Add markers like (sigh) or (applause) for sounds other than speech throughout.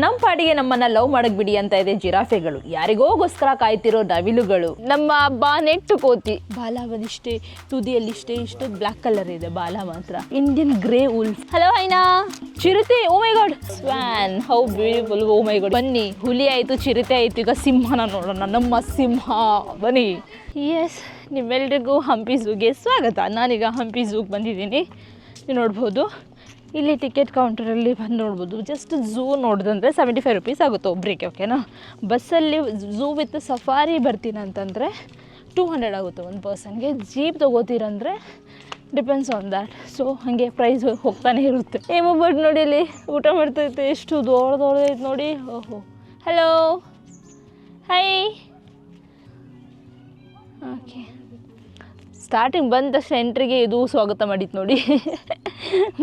ನಮ್ಮ ಪಾಡಿಗೆ ನಮ್ಮನ್ನ ಲವ್ ಮಾಡಕ್ ಬಿಡಿ ಅಂತ ಇದೆ ಜಿರಾಫೆಗಳು. ಯಾರಿಗೋಗೋಸ್ಕರ ಕಾಯ್ತಿರೋ ನವಿಲುಗಳು. ನಮ್ಮ ಬಾನೆಟ್ಟು ಕೋತಿ. ಬಾಲ ತುದಿಯಲ್ಲಿ ಇಷ್ಟೇ ಇಷ್ಟು ಬ್ಲಾಕ್ ಕಲರ್ ಇದೆ ಬಾಲ ಮಾತ್ರ. Indian grey wolf hello hyena ಚಿರತೆ ಓ my god swan how beautiful oh my god ಬನ್ನಿ, ಹುಲಿ ಆಯ್ತು, ಚಿರತೆ ಆಯ್ತು, ಈಗ ಸಿಂಹನ ನೋಡೋಣ. ನಮ್ಮ ಸಿಂಹ, ಬನ್ನಿ. ಎಸ್ ನಿಮ್ಮೆಲ್ರಿಗೂ ಹಂಪಿ ಝೂಗೆ ಸ್ವಾಗತ. ನಾನೀಗ ಹಂಪಿ ಝೂಗೆ ಬಂದಿದ್ದೀನಿ. ನೋಡ್ಬೋದು. ಇಲ್ಲಿ ಟಿಕೆಟ್ ಕೌಂಟರಲ್ಲಿ ಬಂದು ನೋಡ್ಬೋದು. ಜಸ್ಟ್ ಝೂ ನೋಡಿದ್ರೆ ಸೆವೆಂಟಿ ಫೈವ್ ರುಪೀಸ್ ಆಗುತ್ತೆ ಒಬ್ಬರಿಗೆ ಓಕೆನಾ ಬಸ್ಸಲ್ಲಿ ಝೂ ವಿತ್ ಸಫಾರಿ ಬರ್ತೀನಿ ಅಂತಂದರೆ ಟೂ ಹಂಡ್ರೆಡ್ ಆಗುತ್ತೆ ಒಂದು ಪರ್ಸನ್ಗೆ ಜೀಪ್ ತೊಗೋತೀರಂದರೆ ಡಿಪೆಂಡ್ಸ್ ಆನ್ ದ್ಯಾಟ್ ಸೊ ಹಾಗೆ ಪ್ರೈಸ್ ಹೋಗ್ತಾನೆ ಇರುತ್ತೆ. ಏ ಬಟ್ ನೋಡಿ ಇಲ್ಲಿ ಊಟ ಮಾಡ್ತೈತೆ. ಎಷ್ಟು ದೊಡ್ಡ ದೊಡ್ಡದೈತೆ ನೋಡಿ. ಓಹೋ. ಹಲೋ ಹೈ ಓಕೆ ಸ್ಟಾರ್ಟಿಂಗ್ ಬಂದ ತಕ್ಷಣ ಎಂಟ್ರಿಗೆ ಇದು ಸ್ವಾಗತ ಮಾಡಿತ್ತು ನೋಡಿ.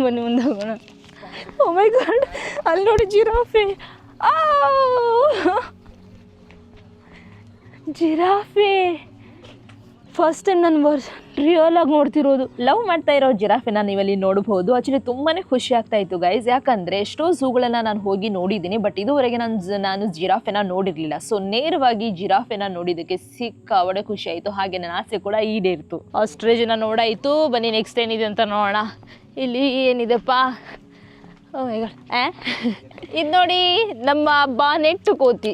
ಬನ್ನಿ ಮುಂದೆ ಹೋಗೋಣ. ಮೈ ಗಾಡ್ ಅಲ್ಲಿ ನೋಡಿ ಜಿರಾಫೆ. ಆ ಜಿರಾಫೆ. ಫಸ್ಟ್ ಟೈಮ್ ನಾನು ವರ್ಷ ರಿಯಲ್ ನೋಡ್ತಿರೋದು. ಲವ್ ಮಾಡ್ತಾ ಇರೋ ಜಿರಾಫೆನ ನೀವಲ್ಲಿ ನೋಡಬಹುದು ಆಕ್ಚುಲಿ ತುಂಬಾನೇ ಖುಷಿ ಆಗ್ತಾ ಇತ್ತು ಗೈಸ್ ಯಾಕಂದರೆ ಎಷ್ಟೋ ಝೂಗಳನ್ನ ನಾನು ಹೋಗಿ ನೋಡಿದ್ದೀನಿ ಬಟ್ ಇದುವರೆಗೆ ನಾನು ನಾನು ಜಿರಾಫೆನ ನೋಡಿರಲಿಲ್ಲ. ಸೊ ನೇರವಾಗಿ ಜಿರಾಫೆನ ನೋಡಿದ್ದಕ್ಕೆ ಸಿಕ್ಕಾವಡೆ ಖುಷಿ ಆಯಿತು. ಹಾಗೆ ನನ್ನ ಆಸೆ ಕೂಡ ಈಡೇರಿತು. ಜನ ನೋಡಾಯಿತು ಬನ್ನಿ ನೆಕ್ಸ್ಟ್ ಏನಿದೆ ಅಂತ ನೋಡೋಣ. ಇಲ್ಲಿ ಏನಿದೆಪ್ಪ? ಓ ಇದು ನೋಡಿ ನಮ್ಮ ಬಾನೆಟ್ಟು ಕೋತಿ.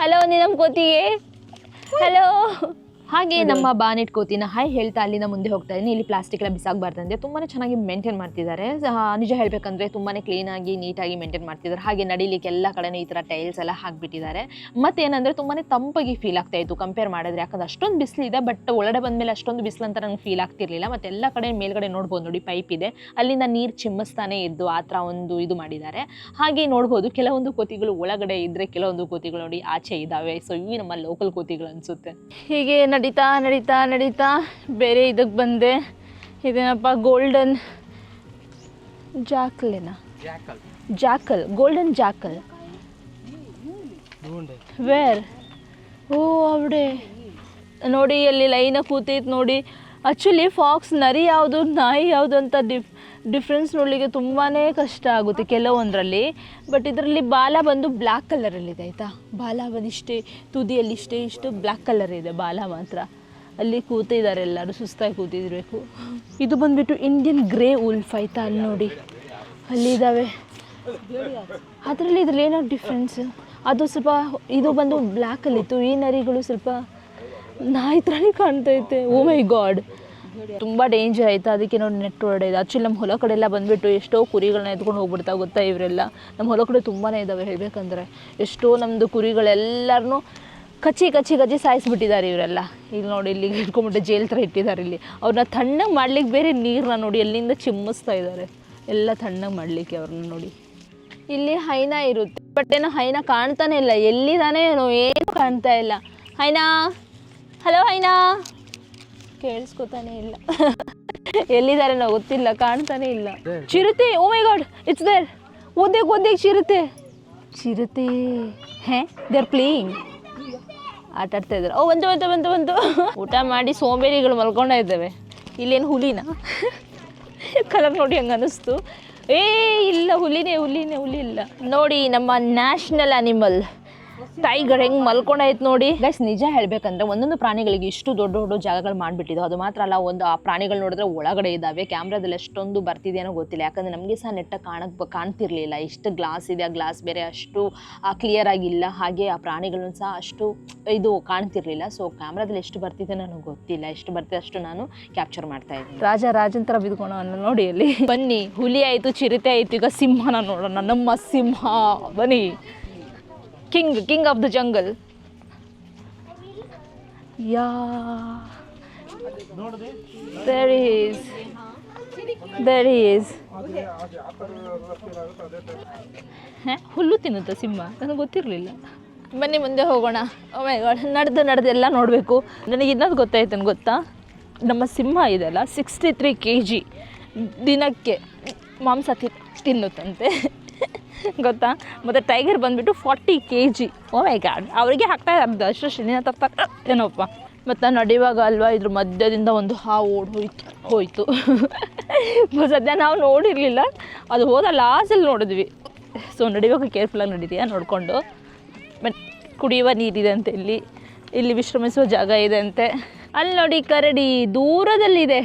ಹಲೋ ನಮ್ಮ ಕೋತಿಗೆ? ಹಲೋ ಹಾಗೆ ನಮ್ಮ ಬಾನೆಟ್ ಕೋತಿನ ಹಾಯ್ ಹೇಳ್ತಾ ಅಲ್ಲಿಂದ ಮುಂದೆ ಹೋಗ್ತಾ ಇದ್ದೀನಿ. ಇಲ್ಲಿ ಪ್ಲಾಸ್ಟಿಕ್ ಎಲ್ಲ ಬಿಸಾಕಬಾರ್ದಂತೆ ತುಂಬಾ ಚೆನ್ನಾಗಿ ಮೇಂಟೈನ್ ಮಾಡ್ತಿದ್ದಾರೆ. ನಿಜ ಹೇಳಬೇಕಂದ್ರೆ ತುಂಬಾ ಕ್ಲೀನಾಗಿ ನೀಟಾಗಿ ಮೇಂಟೈನ್ ಮಾಡ್ತಿದ್ದಾರೆ. ಹಾಗೆ ನಡಿಲಿಕ್ಕೆ ಎಲ್ಲ ಕಡೆನೂ ಈ ಥರ ಟೈಲ್ಸ್ ಎಲ್ಲ ಹಾಕ್ಬಿಟ್ಟಿದ್ದಾರೆ. ಮತ್ತೇನಂದರೆ ತುಂಬಾ ತಂಪಾಗಿ ಫೀಲ್ ಆಗ್ತಾ ಇತ್ತು ಕಂಪೇರ್ ಮಾಡಿದ್ರೆ. ಯಾಕಂದ್ರೆ ಅಷ್ಟೊಂದು ಬಿಸಿಲಿದೆ ಬಟ್ ಒಳಗಡೆ ಬಂದ್ಮೇಲೆ ಅಷ್ಟೊಂದು ಬಿಸಿಲು ಅಂತ ನಂಗೆ ಫೀಲ್ ಆಗ್ತಿರ್ಲಿಲ್ಲ. ಮತ್ತೆ ಎಲ್ಲ ಕಡೆ ಮೇಲ್ಗಡೆ ನೋಡ್ಬೋದು ನೋಡಿ ಪೈಪ್ ಇದೆ. ಅಲ್ಲಿಂದ ನೀರು ಚಿಮ್ಮಿಸ್ತಾನೆ ಇದ್ದು ಆ ಥರ ಒಂದು ಇದು ಮಾಡಿದ್ದಾರೆ. ಹಾಗೆ ನೋಡ್ಬೋದು ಕೆಲವೊಂದು ಕೋತಿಗಳು ಒಳಗಡೆ ಇದ್ದರೆ ಕೆಲವೊಂದು ಕೋತಿಗಳು ನೋಡಿ ಆಚೆ ಇದ್ದಾವೆ. ಸೊ ಇವು ನಮ್ಮ ಲೋಕಲ್ ಕೋತಿಗಳು ಅನ್ಸುತ್ತೆ. ಹೀಗೆ ನಡೀತಾ ನಡೀತಾ ನಡೀತಾ ಬೇರೆ ಇದಕ್ಕೆ ಬಂದೆ. ಇದೇನಪ್ಪ ಗೋಲ್ಡನ್ ಜಾಕ್ಲೆನಾ ಜಾಕಲ್ ಗೋಲ್ಡನ್ ಜಾಕಲ್ ವೇರ್ ಓ ಅವಡೆ. ನೋಡಿ ಅಲ್ಲಿ ಲೈನ ಕೂತೈತೆ ನೋಡಿ. ಆ್ಯಕ್ಚುಲಿ ಫಾಕ್ಸ್ ನರಿ ಯಾವುದು ನಾಯಿ ಯಾವುದು ಅಂತ ಡಿಫ್ ಡಿಫ್ರೆನ್ಸ್ ನೋಡಲಿಕ್ಕೆ ತುಂಬಾ ಕಷ್ಟ ಆಗುತ್ತೆ ಕೆಲವೊಂದರಲ್ಲಿ. ಬಟ್ ಇದರಲ್ಲಿ ಬಾಲ ಬಂದು ಬ್ಲ್ಯಾಕ್ ಕಲರಲ್ಲಿದೆ ಆಯಿತಾ? ಬಾಲ ಬಂದಿಷ್ಟೇ ತುದಿಯಲ್ಲಿಷ್ಟೇ ಇಷ್ಟು ಬ್ಲ್ಯಾಕ್ ಕಲರ್ ಇದೆ ಬಾಲ ಮಾತ್ರ. ಅಲ್ಲಿ ಕೂತಿದ್ದಾರೆ ಎಲ್ಲರೂ, ಸುಸ್ತಾಗಿ ಕೂತಿದ್ಬೇಕು ಇದು ಬಂದುಬಿಟ್ಟು ಇಂಡಿಯನ್ ಗ್ರೇ ಉಲ್ಫ್ ಆಯಿತಾ? ಅಲ್ಲಿ ನೋಡಿ. ಅಲ್ಲಿದ್ದಾವೆ ಅದರಲ್ಲಿ ಇದ್ರಲ್ಲಿ ಏನೋ ಡಿಫ್ರೆನ್ಸ್ ಅದು ಸ್ವಲ್ಪ, ಇದು ಬಂದು ಬ್ಲ್ಯಾಕಲ್ಲಿತ್ತು ಈ ನರಿಗಳು ಸ್ವಲ್ಪ ನಾಯಿ ಥರನೇ ಕಾಣ್ತೈತೆ. ಓ ಮೈ ಗಾಡ್ ತುಂಬ ಡೇಂಜರ್ ಆಯ್ತು. ಅದಕ್ಕೆ ನೋಡಿ ನೆಟ್ ಇದೆ ಆ್ಯಕ್ಚುಲಿ ನಮ್ಮ ಹೊಲ ಕಡೆ ಎಲ್ಲ ಬಂದುಬಿಟ್ಟು ಎಷ್ಟೋ ಕುರಿಗಳನ್ನ ಎತ್ಕೊಂಡು ಹೋಗ್ಬಿಡ್ತಾ ಗೊತ್ತಾ ಇವರೆಲ್ಲ. ನಮ್ಮ ಹೊಲ ಕಡೆ ತುಂಬಾ ಇದ್ದಾವೆ ಹೇಳಬೇಕಂದ್ರೆ. ಎಷ್ಟೋ ನಮ್ಮದು ಕುರಿಗಳೆಲ್ಲರನ್ನೂ ಕಚ್ಚಿ ಕಚ್ಚಿ ಕಚ್ಚಿ ಸಾಯಿಸ್ಬಿಟ್ಟಿದ್ದಾರೆ ಇವರೆಲ್ಲ. ಇಲ್ಲಿ ನೋಡಿ, ಇಲ್ಲಿ ಇಟ್ಕೊಂಡ್ಬಿಟ್ಟು ಜೈಲ್ ಥರ ಇಟ್ಟಿದ್ದಾರೆ ಇಲ್ಲಿ. ಅವ್ರನ್ನ ತಣ್ಣಗೆ ಮಾಡ್ಲಿಕ್ಕೆ ಬೇರೆ ನೀರನ್ನ ನೋಡಿ ಎಲ್ಲಿಂದ ಚಿಮ್ಮಿಸ್ತಾ ಇದ್ದಾರೆ. ಎಲ್ಲ ತಣ್ಣಗೆ ಮಾಡಲಿಕ್ಕೆ ಅವ್ರನ್ನ ನೋಡಿ. ಇಲ್ಲಿ ಹೈನಾ ಇರುತ್ತೆ. ಬಟ್ ಏನೋ ಹೈನಾ ಕಾಣ್ತಾನೆ ಇಲ್ಲ. ಎಲ್ಲಿದಾನೆ ಏನೋ ಏನು ಕಾಣ್ತಾ ಇಲ್ಲ. ಹೈನಾ? ಹಲೋ ಹೈನಾ? ಕೇಳಿಸ್ಕೊತಾನೆ ಇಲ್ಲ. ಎಲ್ಲಿದ್ದಾರೆ ನಾವು ಗೊತ್ತಿಲ್ಲ ಕಾಣ್ತಾನೆ ಇಲ್ಲ. ಚಿರತೆ oh my god it's there ಓದ್ಬೇಕು ಓದ್ಬೇಕು ಚಿರತೆ. ಚಿರತೆ ಹೇ? ದೇ ಆರ್ ಪ್ಲೇಯಿಂಗ್ ಆಟ ಆಡ್ತಾ ಇದ್ದಾರೆ. ಓ ಬಂತು ಬಂತು ಬಂತು ಬಂತು. ಊಟ ಮಾಡಿ ಸೋಂಬೇರಿಗಳು ಮಲ್ಕೊಂಡ ಇದ್ದಾವೆ. ಇಲ್ಲೇನು ಹುಲಿನ? ಕಲರ್ ನೋಡಿ ಹಂಗೆ ಅನ್ನಿಸ್ತು ಏ ಇಲ್ಲ ಹುಲಿನೇ ಹುಲಿನೇ ಹುಲಿ ಇಲ್ಲ. ನೋಡಿ ನಮ್ಮ ನ್ಯಾಷನಲ್ ಅನಿಮಲ್. ಟೈಗರ್ ಹೆಂಗೆ ಮಲ್ಕೊಂಡೈತೆ ನೋಡಿ. ಗೈಸ್ ನಿಜ ಹೇಳ್ಬೇಕಂದ್ರೆ ಒಂದೊಂದು ಪ್ರಾಣಿಗಳಿಗೆ ಇಷ್ಟು ದೊಡ್ಡ ದೊಡ್ಡ ಜಾಗಗಳು ಮಾಡಿಬಿಟ್ಟಿದ್ದು ಅದು ಮಾತ್ರ ಅಲ್ಲ ಒಂದು ಆ ಪ್ರಾಣಿಗಳು ನೋಡಿದ್ರೆ ಒಳಗಡೆ ಇದ್ದಾವೆ. ಕ್ಯಾಮ್ರಾದಲ್ಲಿ ಎಷ್ಟೊಂದು ಬರ್ತಿದೆಯೋ ಗೊತ್ತಿಲ್ಲ. ಯಾಕಂದ್ರೆ ನಮಗೆ ಸಹ ನೆಟ್ಟ ಕಾಣಕ್ ಕಾಣ್ತಿರ್ಲಿಲ್ಲ. ಇಷ್ಟು ಗ್ಲಾಸ್ ಇದೆ ಆ ಗ್ಲಾಸ್ ಬೇರೆ ಅಷ್ಟು ಕ್ಲಿಯರ್ ಆಗಿಲ್ಲ. ಹಾಗೆ ಆ ಪ್ರಾಣಿಗಳನ್ನು ಸಹ ಅಷ್ಟು ಇದು ಕಾಣ್ತಿರ್ಲಿಲ್ಲ. ಸೊ ಕ್ಯಾಮ್ರಾದಲ್ಲಿ ಎಷ್ಟು ಬರ್ತಿದೆ ನನಗೆ ಗೊತ್ತಿಲ್ಲ. ಎಷ್ಟು ಬರ್ತಿದೆ ಅಷ್ಟು ನಾನು ಕ್ಯಾಪ್ಚರ್ ಮಾಡ್ತಾ ಇದ್ದೀನಿ. ರಾಜ ರಾಜನ್ ಥರ ಬಿದ್ಕೊಂಡು ನೋಡಿ ಅಲ್ಲಿ. ಬನ್ನಿ ಹುಲಿ ಆಯಿತು ಚಿರತೆ ಆಯಿತು. ಈಗ ಸಿಂಹನ ನೋಡೋಣ. ನಮ್ಮ ಸಿಂಹ ಬನ್ನಿ. King king of the jungle yeah there is there is ಹುಲ್ಲು ತಿನ್ನುತ್ತಾ ಸಿಂಹ? ನನಗೆ ಗೊತ್ತಿರಲಿಲ್ಲ. ಬನ್ನಿ ಮುಂದೆ ಹೋಗೋಣ. ಗಾಡ್ ನಡೆದು ನಡೆದು ಎಲ್ಲ ನೋಡಬೇಕು. ನನಗೆ ಇನ್ನೊಂದು ಗೊತ್ತಾಯ್ತು ಗೊತ್ತಾ? ನಮ್ಮ ಸಿಂಹ ಇದೆಲ್ಲ ಸಿಕ್ಸ್ಟಿ ತ್ರೀ ಕೆ ಜಿ ದಿನಕ್ಕೆ ಮಾಂಸ ತಿನ್ನುತ್ತಂತೆ. ಗೊತ್ತಾ? ಮತ್ತು ಟೈಗರ್ ಬಂದುಬಿಟ್ಟು forty K G oh my god ಅವರಿಗೆ ಹಾಕ್ತಾ ಇದ್ದಾರೆ. ಅಷ್ಟು ಶಿನಿನ ತರ್ತಾರೆ ಏನೋಪ್ಪ? ಮತ್ತು ನಡೆಯುವಾಗ ಅಲ್ವಾ, ಇದ್ರ ಮಧ್ಯದಿಂದ ಒಂದು ಹಾವು ಓಡಿ ಹೋಯ್ತು, ಹೋಯಿತು. (laughs) ಸದ್ಯ ನಾವು ನೋಡಿರಲಿಲ್ಲ. ಅದು ಹೋದ ಲಾಸ್ಟಲ್ಲಿ ನೋಡಿದ್ವಿ. ಸೊ ನಡೆಯುವಾಗ ಕೇರ್ಫುಲ್ಲಾಗಿ ನಡೀತೀಯಾ ನೋಡಿಕೊಂಡು. ಮತ್ತು ಕುಡಿಯುವ ನೀರಿದೆ ಅಂತ ಇಲ್ಲಿ. ಇಲ್ಲಿ ವಿಶ್ರಮಿಸುವ ಜಾಗ ಇದೆ ಅಂತೆ. ಅಲ್ಲಿ ನೋಡಿ ಕರಡಿ ದೂರದಲ್ಲಿದೆ.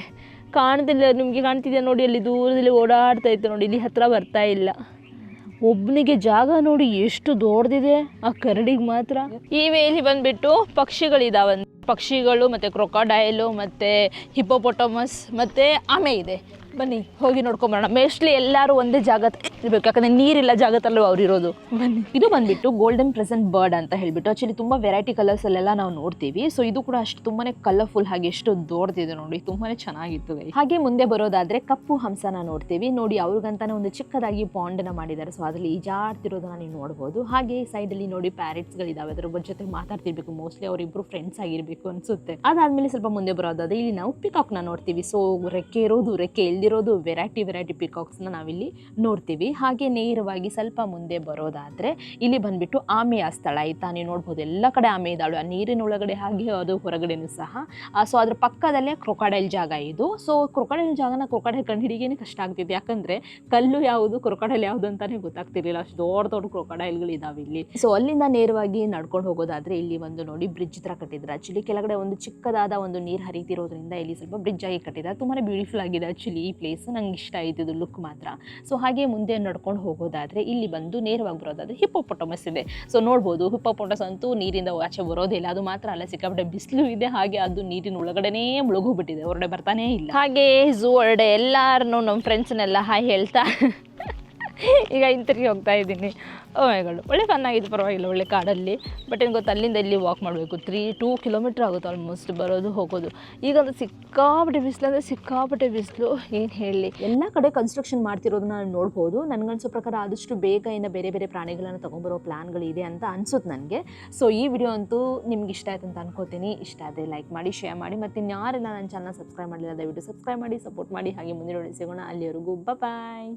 ಕಾಣ್ತಿಲ್ಲ, ನಿಮಗೆ ಕಾಣ್ತಿದೆ ನೋಡಿ? ಅಲ್ಲಿ ದೂರದಲ್ಲಿ ಓಡಾಡ್ತಾ ಇತ್ತು ನೋಡಿ. ಇಲ್ಲಿ ಹತ್ತಿರ ಬರ್ತಾ ಇಲ್ಲ. ಒಬ್ಬನಿಗೆ ಜಾಗ ನೋಡಿ ಎಷ್ಟು ದೊಡ್ಡದಿದೆ ಆ ಕರಡಿಗೆ ಮಾತ್ರ. ಈ ವೇಲಿ ಬಂದ್ಬಿಟ್ಟು ಪಕ್ಷಿಗಳಿದಾವೆ ಪಕ್ಷಿಗಳು ಮತ್ತು ಕ್ರೊಕಾಡೈಲು ಮತ್ತು ಹಿಪ್ಪೋಪೊಟಮಸ್ ಮತ್ತು ಆಮೆ ಇದೆ. ಬನ್ನಿ, ಹೋಗಿ ನೋಡ್ಕೊಂಬರೋಣ. ಮೇಸ್ಟ್ಲಿ ಎಲ್ಲರೂ ಒಂದೇ ಜಾಗ ಇರಬೇಕು. ಯಾಕಂದರೆ ನೀರಿಲ್ಲ ಜಾಗದಲ್ಲೂ ಅವ್ರು ಇರೋದು. ಬನ್ನಿ. ಇದು ಬಂದ್ಬಿಟ್ಟು ಗೋಲ್ಡನ್ ಪ್ರೆಸೆಂಟ್ ಬರ್ಡ್ ಅಂತ ಹೇಳ್ಬಿಟ್ಟು. ಆಕ್ಚುಲಿ ತುಂಬ ವೆರೈಟಿ ಕಲರ್ಸ್ ಕಲರ್ಸಲ್ಲೆಲ್ಲ ನಾವು ನೋಡ್ತೀವಿ. ಸೊ ಇದು ಕೂಡ ಅಷ್ಟು ತುಂಬಾನೇ ಕಲರ್ಫುಲ್ ಹಾಗೆ ಎಷ್ಟು ದೊಡ್ಡದಿದೆ ನೋಡಿ. ತುಂಬಾನೇ ಚೆನ್ನಾಗಿತ್ತು. ಹಾಗೆ ಮುಂದೆ ಬರೋದಾದ್ರೆ ಕಪ್ಪು ಹಂಸನ ನೋಡ್ತೀವಿ. ನೋಡಿ ಅವ್ರಿಗಂತಾನೆ ಒಂದು ಚಿಕ್ಕದಾಗಿ ಪಾಂಡನ್ನ ಮಾಡಿದ್ದಾರೆ. ಸೊ ಅದ್ರಲ್ಲಿ ಈಜಾಡ್ತಿರೋದನ್ನ ನೀವು ನೋಡ್ಬೋದು. ಹಾಗೆ ಸೈಡ್ ಅಲ್ಲಿ ನೋಡಿ ಪ್ಯಾರೆಟ್ಸ್ಗಳಿದಾವೆ ಅದ್ರ ಜೊತೆ ಮಾತಾಡ್ತಿರ್ಬೇಕು. ಮೋಸ್ಟ್ಲಿ ಅವರಿಬ್ರು ಫ್ರೆಂಡ್ಸ್ ಆಗಿರ್ಬೇಕು ಅನ್ಸುತ್ತೆ. ಅದಾದ್ಮೇಲೆ ಸ್ವಲ್ಪ ಮುಂದೆ ಬರೋದಾದ್ರೆ ಇಲ್ಲಿ ನಾವು ಪಿಕಾಕ್ನ ನೋಡ್ತೀವಿ. ಸೊ ರೆಕ್ಕೆ ಇರೋದು ರೆಕ್ಕೆ ಇಲ್ದಿರೋದು ವೆರೈಟಿ ವೆರೈಟಿ ಪಿಕಾಕ್ಸ್ನ ನಾವಿಲ್ಲಿ ನೋಡ್ತೀವಿ. ಹಾಗೆ ನೇರವಾಗಿ ಸ್ವಲ್ಪ ಮುಂದೆ ಬರೋದಾದ್ರೆ ಇಲ್ಲಿ ಬಂದ್ಬಿಟ್ಟು ಆಮೆಯ ಸ್ಥಳ ಆಯಿತಾ ನೀವು ನೋಡ್ಬೋದು. ಎಲ್ಲ ಕಡೆ ಆಮೆ ಇದ್ದಾಳು ಆ ನೀರಿನ ಒಳಗಡೆ ಹಾಗೆ ಅದು ಹೊರಗಡೆನೂ ಸಹ. ಸೊ ಅದ್ರ ಪಕ್ಕದಲ್ಲೇ ಕ್ರೊಕಾಡೈಲ್ ಜಾಗ ಇದು. ಸೊ ಕ್ರೊಕಾಡೈಲ್ ಜಾಗನ ಕ್ರೊಕಾಡೈಲ್ ಕಂಡು ಹಿಡಿಗೇನೆ ಕಷ್ಟ ಆಗ್ತಿದೆ. ಯಾಕಂದ್ರೆ ಕಲ್ಲು ಯಾವುದು, ಕ್ರೊಕಾಡೈಲ್ ಯಾವುದು ಅಂತಾನೆ ಗೊತ್ತಾಗ್ತಿರ್ಲಿಲ್ಲ. ಅಷ್ಟು ದೊಡ್ಡ ದೊಡ್ಡ ಕ್ರೊಕಾಡೈಲ್ಗಳು ಇದಾವೆ ಇಲ್ಲಿ. ಸೊ ಅಲ್ಲಿಂದ ನೇರವಾಗಿ ನಡ್ಕೊಂಡು ಹೋಗೋದಾದ್ರೆ ಇಲ್ಲಿ ಒಂದು ನೋಡಿ ಬ್ರಿಡ್ಜ್ ತರ ಕಟ್ಟಿದ್ದಾರೆ ಆ್ಯಕ್ಚುಲಿ ಕೆಳಗಡೆ ಒಂದು ಚಿಕ್ಕದಾದ ಒಂದು ನೀರು ಹರಿತಿರೋದ್ರಿಂದ ಇಲ್ಲಿ ಸ್ವಲ್ಪ ಬ್ರಿಡ್ಜ್ ಆಗಿ ಕಟ್ಟಿದ್ದಾರೆ ತುಂಬಾ ಬ್ಯೂಟಿಫುಲ್ ಆಗಿದೆ ಆ್ಯಕ್ಚುಲಿ ಈ ಪ್ಲೇಸ್ ನಂಗೆ ಇಷ್ಟ ಆಯ್ತು ಇದು ಲುಕ್ ಮಾತ್ರ. ಸೊ ಹಾಗೆ ಮುಂದೆ ನಡ್ಕೊಂಡು ಹೋಗೋದಾದರೆ ಇಲ್ಲಿ ಬಂದು ನೇರವಾಗಿ ಬರೋದಾದರೆ ಹಿಪ್ಪೋಪೊಟಮಸ್ ಇದೆ. ಸೊ ನೋಡ್ಬೋದು ಹಿಪ್ಪೋಪೊಟಮಸ್ ಅಂತೂ ನೀರಿಂದ ಆಚೆ ಬರೋದಿಲ್ಲ ಅದು ಮಾತ್ರ ಅಲ್ಲ, ಸಿಕ್ಕಾಪಟ್ಟೆ ಬಿಸಿಲು ಇದೆ. ಹಾಗೆ ಅದು ನೀರಿನ ಒಳಗಡೆನೇ ಮುಳುಗೋಗ್ಬಿಟ್ಟಿದೆ ಹೊರಡೆ ಬರ್ತಾನೇ ಇಲ್ಲ. ಹಾಗೆ ಝೂ ಹೊರಡೆ ಎಲ್ಲಾರನ್ನು ನಮ್ಮ ಫ್ರೆಂಡ್ಸ್ನೆಲ್ಲ ಹಾಯ್ ಹೇಳ್ತಾ. ಈಗ ಹಿಂತಿರುಗಿ ಹೋಗ್ತಾ ಇದ್ದೀನಿ. ಓಮೆಗಳು ಒಳ್ಳೆ ಫನ್ ಆಗಿತ್ತು ಪರವಾಗಿಲ್ಲ, ಒಳ್ಳೆ ಕಾಡಲ್ಲಿ. ಬಟ್ ಏನು ಗೊತ್ತಾ, ಅಲ್ಲಿಂದ ಇಲ್ಲಿ ವಾಕ್ ಮಾಡಬೇಕು. ತ್ರೀ ಟೂ ಕಿಲೋಮೀಟ್ರ್ ಆಗುತ್ತೆ ಆಲ್ಮೋಸ್ಟ್ ಬರೋದು, ಹೋಗೋದು. ಈಗ ಅದು ಸಿಕ್ಕಾಪಟ್ಟೆ ಬಿಸಿಲು ಅಂದರೆ ಸಿಕ್ಕಾಪಟ್ಟೆ ಬಿಸಿಲು, ಏನು ಹೇಳಲಿ. ಎಲ್ಲ ಕಡೆ ಕನ್ಸ್ಟ್ರಕ್ಷನ್ ಮಾಡ್ತಿರೋದನ್ನ ನಾನು ನೋಡ್ಬೋದು. ನನಗನ್ಸೋ ಪ್ರಕಾರ ಆದಷ್ಟು ಬೇಗ ಇನ್ನು ಬೇರೆ ಬೇರೆ ಪ್ರಾಣಿಗಳನ್ನು ತೊಗೊಂಬರೋ ಪ್ಲ್ಯಾನ್ಗಳಿದೆ ಅಂತ ಅನ್ಸುತ್ತೆ ನನಗೆ. ಸೊ ಈ ವಿಡಿಯೋ ಅಂತೂ ನಿಮ್ಗೆ ಇಷ್ಟ ಆಯ್ತು ಅಂತ ಅನ್ಕೋತೀನಿ. ಇಷ್ಟ ಆದರೆ ಲೈಕ್ ಮಾಡಿ ಶೇರ್ ಮಾಡಿ. ಮತ್ತು ಇನ್ಯಾರೆಲ್ಲ ನನ್ನ ಚಾನಲ್ ಸಬ್ಸ್ಕ್ರೈಬ್ ಮಾಡಲಿಲ್ಲ, ದಯವಿಟ್ಟು ಸಬ್ಸ್ಕ್ರೈಬ್ ಮಾಡಿ ಸಪೋರ್ಟ್ ಮಾಡಿ. ಹಾಗೆ ಮುಂದಿನ ಒಳ್ಳೆ ಸಿಗೋಣ. ಅಲ್ಲಿವರೆಗೂ ಬಾಯ್